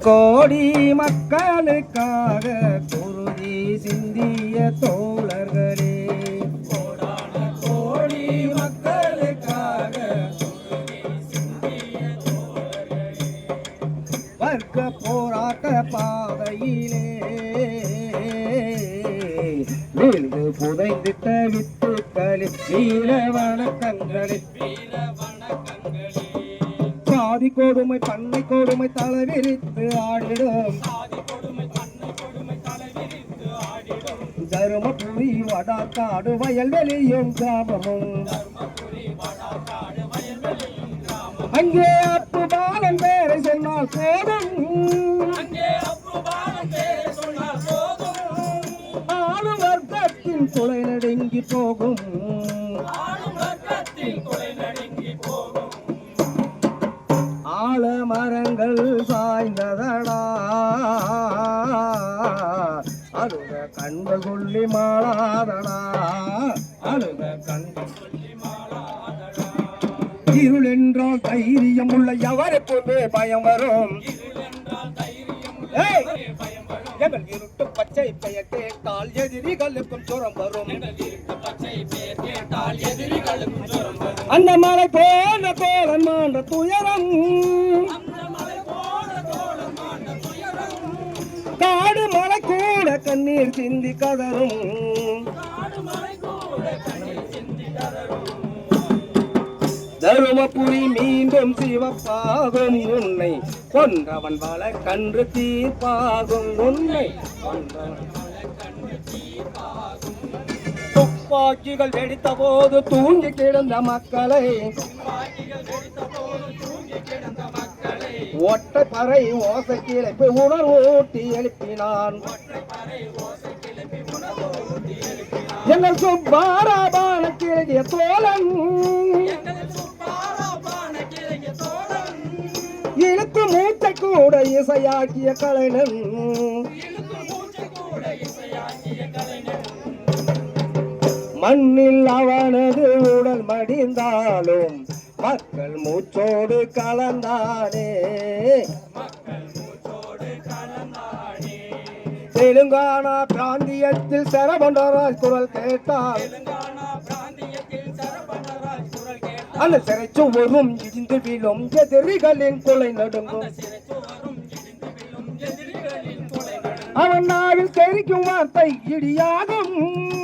கோடி மக்களுக்காக குருதி சிந்திய தோழர்களே. கோடி மக்களுக்காக வர்க்க போராட்ட பாதையிலே விழுந்து புதைந்திட்ட வித்துக்களில் வீர வணக்கங்களில் சாதி கொடுமை பண்ணை கொடுமை தலைவிரித்து ஆடிடும். தருமபுரி வடாக்காடு வயல்வெளியும் கிராமமும். அங்கே அப்பு பாலன் பேரை சொன்னால் போதும். ஆளும் வர்க்கத்தின் துளை நடுங்கி போகும். சாய்ந்ததடா அழுத கண்ட கொள்ளி மாளாதடா. அழுத கண்கள் இருள் என்றால் தைரியம் உள்ள எவருக்குமே பயம் வரும். எங்கள் இருட்டு பச்சை பெயர் கேட்டால் எதிரிகளுக்கும் சுரம் வரும். அந்த மலை போன தோழன் மாண்ட துயரம். சிந்தி கதரும். தருமபுரி மீண்டும் சிவப்பாகும் உன்னை கொன்றவன் வள கன்று தீர்ப்பாகும் உன்னை துப்பாக்கிகள் வெடித்த போது தூங்கி கிடந்த மக்களை ஒற்றை பறை ஓசை கிளப்பி உணர்வு ஊட்டி எழுப்பினான். எங்கள் சுப்பாராபான கிழகிய தோழன். இழுத்து மூச்சை கூட இசையாக்கிய கலைஞன். மண்ணில் அவனது உடல் மடிந்தாலும் மக்கள் மூச்சோடு கலந்தானே. தெலுங்கானா பிராந்தியத்தில் சரபண்டராஜ் குரல் கேட்டார் அந்த சிறைச்சுவரும் இடிந்து விழும் எதிரிகளின் கொலை நடுங்கும். அவன் நாவில் தெரிக்கும் வார்த்தை இடியாகும்.